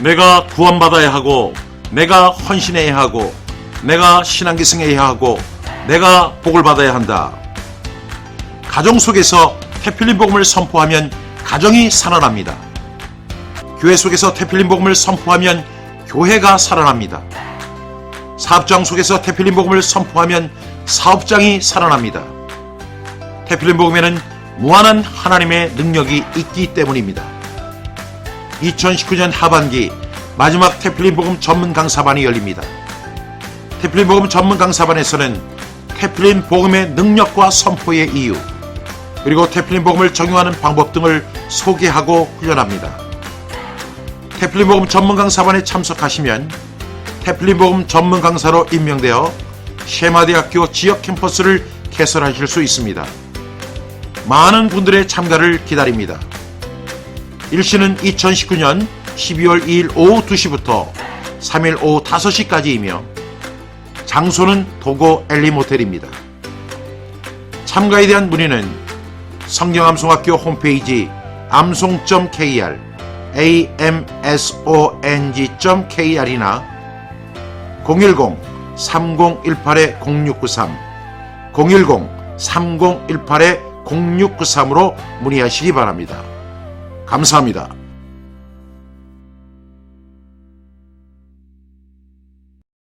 내가 구원받아야 하고 내가 헌신해야 하고 내가 신앙기승해야 하고 내가 복을 받아야 한다. 가정 속에서 태필린 복음을 선포하면 가정이 살아납니다. 교회 속에서 태필린 복음을 선포하면 교회가 살아납니다. 사업장 속에서 태필린 복음을 선포하면 사업장이 살아납니다. 태필린 복음에는 무한한 하나님의 능력이 있기 때문입니다. 2019년 하반기 마지막 태필린 복음 전문 강사반이 열립니다. 태필린 복음 전문 강사반에서는 태필린 복음의 능력과 선포의 이유, 그리고 태필린 복음을 적용하는 방법 등을 소개하고 훈련합니다. 태필린 복음 전문 강사반에 참석하시면 태필린 복음 전문 강사로 임명되어 쉐마대학교 지역 캠퍼스를 개설하실 수 있습니다. 많은 분들의 참가를 기다립니다. 일시는 2019년 12월 2일 오후 2시부터 3일 오후 5시까지이며 장소는 도고 엘리 모텔입니다. 참가에 대한 문의는 성경암송학교 홈페이지 암송.kr amsong.kr이나 010-3018-0693 010-3018-0693으로 문의하시기 바랍니다. 감사합니다.